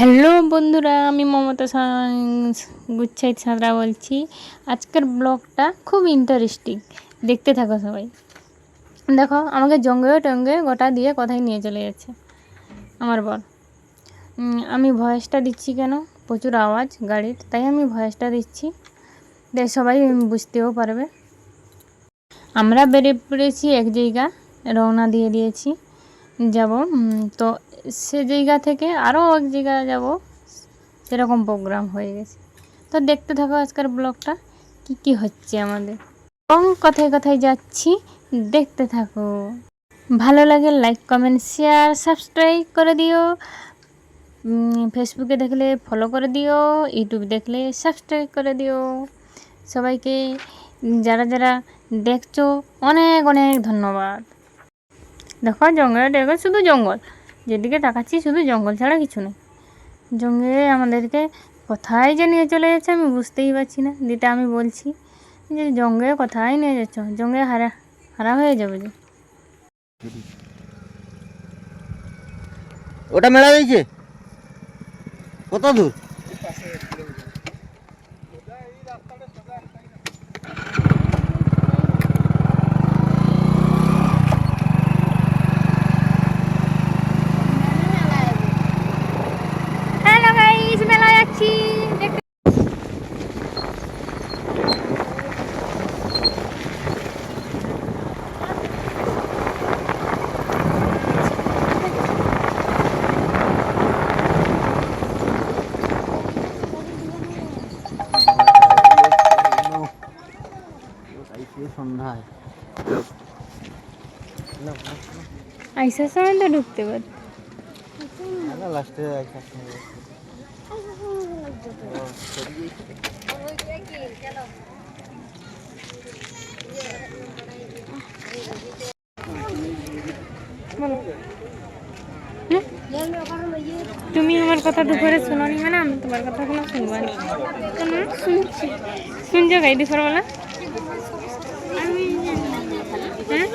Hello বন্ধুরা, আমি মমতা গুচ্ছাইত সাঁতরা বলছি। আজকের ব্লগটা খুব ইন্টারেস্টিং দেখতে থাকো সবাই। দেখো, আমাকে জঙ্গে টঙ্গে গোটা দিয়ে কোথায় নিয়ে চলে যাচ্ছে আমার বর। আমি ভয়েসটা দিচ্ছি কেন? প্রচুর আওয়াজ গাড়ির, তাই আমি ভয়েসটা দিচ্ছি। সবাই বুঝতেও পারবে। আমরা বেরিয়ে পড়েছি এক জায়গা, রওনা দিয়ে দিয়েছি। যাব তো সে জায়গা থেকে আরও এক জায়গা যাব। সেরকম প্রোগ্রাম হয়ে গেছে। তো দেখতে থাকো আজকের ব্লগটা কি কি হচ্ছে আমাদের। এবং কথায় কথায় যাচ্ছি, দেখতে থাকো। ভালো লাগে লাইক কমেন্ট শেয়ার সাবস্ক্রাইব করে দিও। ফেসবুকে দেখলে ফলো করে দিও ইউটিউব দেখলে সাবস্ক্রাইব করে দিও। সবাইকে, যারা যারা দেখছ, অনেক অনেক ধন্যবাদ। দেখো জঙ্গলে, দেখো শুধু জঙ্গল। যেদিকে তাকাচ্ছি শুধু জঙ্গল ছাড়া কিছু নেই। জঙ্গলে আমাদেরকে কোথায় যে নিয়ে চলে যাচ্ছে আমি বুঝতেই পারছি না। দিতে আমি বলছি যে জঙ্গলে কোথায় নিয়ে যাচ্ছ? জঙ্গলে হারা হারা হয়ে যাবে যে। ওটা মেলা হয়েছে কত দূর হ্যালো গাইস মেলা যাচ্ছি দেখতে সন্ধ্যায় আইসার সময় তো ঢুকতে পার। লাস্টে তুমি আমার কথা দুপুরে শোনি মানে আমি তোমার কথা কোনো শুনব না। শুনছি। শুনছো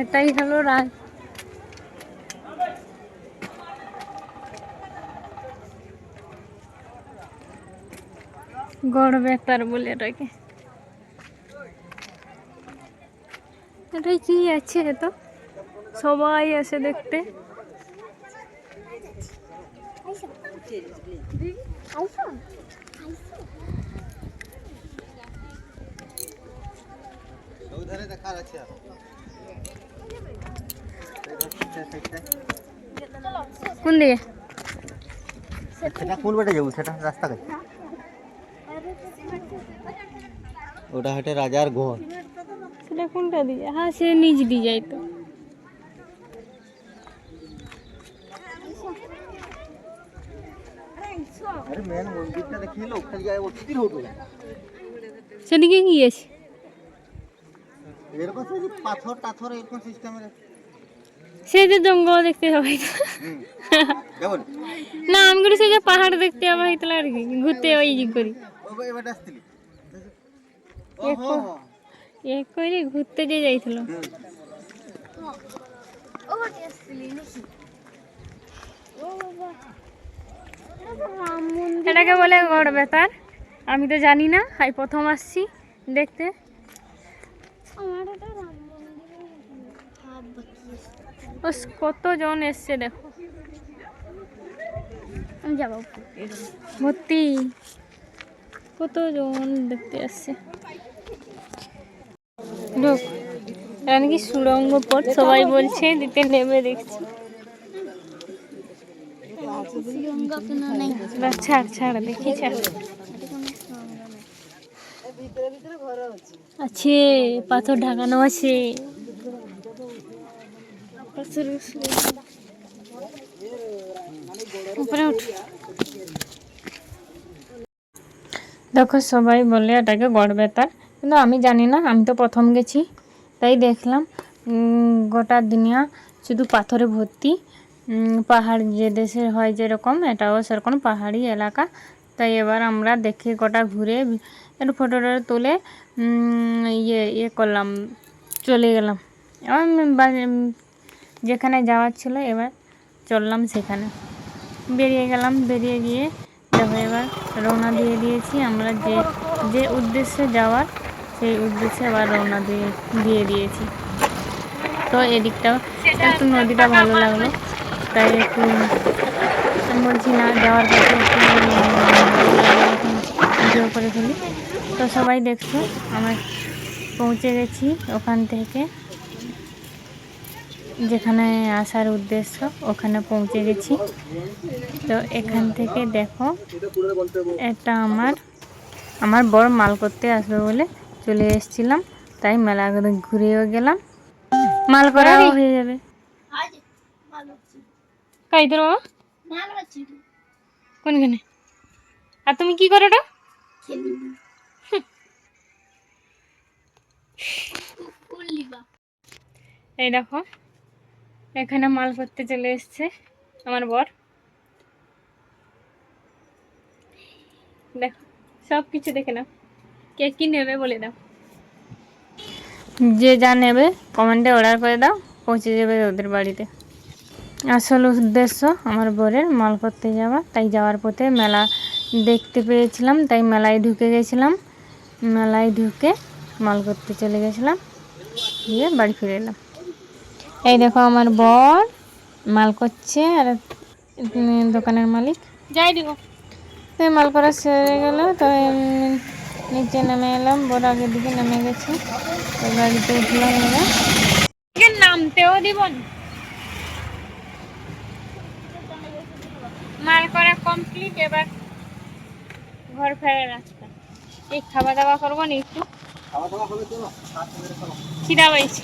এটাই হলো রাত গড় বেতার বলে এটাকে। এটাই কি আছে তো সবাই আসে দেখতে। কোন দিকে? সেটা কোন বেটে যাব? সেটা রাস্তা কাছে ওটা হেঁটে রাজার ঘর। সেটা কোনটা দিয়ে? হ্যাঁ সে নিজ দিয়ে যাই তো আরে মেন মন্দিরটা দেখিয়ে এলো ওখানে যায় অস্থির হতো সেদিকে কি আছে এরকম সেই যে পাথর টাথর এরকম সিস্টেমের সে যে জঙ্গল দেখতে হবে কেমন না আমি করে সে যে পাহাড় দেখতে হইতলা আর কি ঘুরতে ওই করি ও এক ঘুরতে যে যাইছিল এটাকে বলে গড় বেতার। আমি তো জানি না, আমি প্রথম আসছি দেখতে। কতজন এসছে দেখো। ভর্তি। কতজন দেখতে আসছে। ঢোক। এটা নাকি সুড়ঙ্গ পথ সবাই বলছে, দিতে নেমে দেখছি। ছাড় আছে, পাথর ঢাকানো আছে। উপরে দেখো, সবাই বলে এটাকে গড় বেতার। কিন্তু আমি জানি না, আমি তো প্রথম গেছি। তাই দেখলাম গোটা দুনিয়া শুধু পাথরে ভর্তি। পাহাড় যে দেশে হয় যেরকম, এটাও সেরকম পাহাড়ি এলাকা। তাই এবার আমরা দেখে গোটা ঘুরে একটু ফটোটা তুলে ইয়ে ইয়ে করলাম, চলে গেলাম। বা- যেখানে যাওয়ার ছিল এবার চললাম সেখানে। বেরিয়ে গেলাম, বেরিয়ে গিয়ে দেখো এবার রওনা দিয়ে দিয়েছি আমরা যে যে উদ্দেশ্যে যাওয়ার, সেই উদ্দেশ্যে আবার রওনা দিয়ে দিয়ে দিয়েছি। তো এদিকটাও, একটু নদীটা ভালো লাগল। তাই একটু আমি বলছি না যাওয়ার পথে একটু ভিডিও করে ফেলি। তো সবাই দেখছ আমার পৌঁছে গেছি ওখান থেকে যেখানে আসার উদ্দেশ্য ওখানে পৌঁছে গেছি। তো এখান থেকে দেখো এটা আমার আমার বড় মাল করতে আসবে বলে চলে এসেছিলাম তাই মেলা ঘুরেও গেলাম। মাল করাও হয়ে যাবে। কাইদের বাবা? কোনখানে? আর তুমি কি করো ওটা এই দেখো এখানে মাল করতে চলে এসছে আমার বর। দেখো সব কিছু দেখে নাও। কে কি নেবে বলে দাও। যে যা নেবে কমেন্টে অর্ডার করে দাও পৌঁছে যাবে ওদের বাড়িতে। আসল উদ্দেশ্য আমার বরের মাল করতে যাওয়া। তাই যাওয়ার পথে মেলা দেখতে পেয়েছিলাম তাই মেলায় ঢুকে গেছিলাম। মেলায় ঢুকে মাল করতে চলে গেছিলাম দিয়ে বাড়ি ফিরে এলাম। এই দেখো আমার বর মাল করছে আর দোকানের মালিক। যাই দিব তো এই মাল করা সেরে গেল তো নিচে নেমে এলাম বড় আগের দিকে নেমে গেছে। তো গাড়িতে উঠলাম এবার। নামতেও দিব না। মাল করা কমপ্লিট এবার ঘর ফেরার রাস্তা। এই খাওয়া দাওয়া করব না একটু? খাওয়া দাওয়া করব চলো খিদা পাইছি।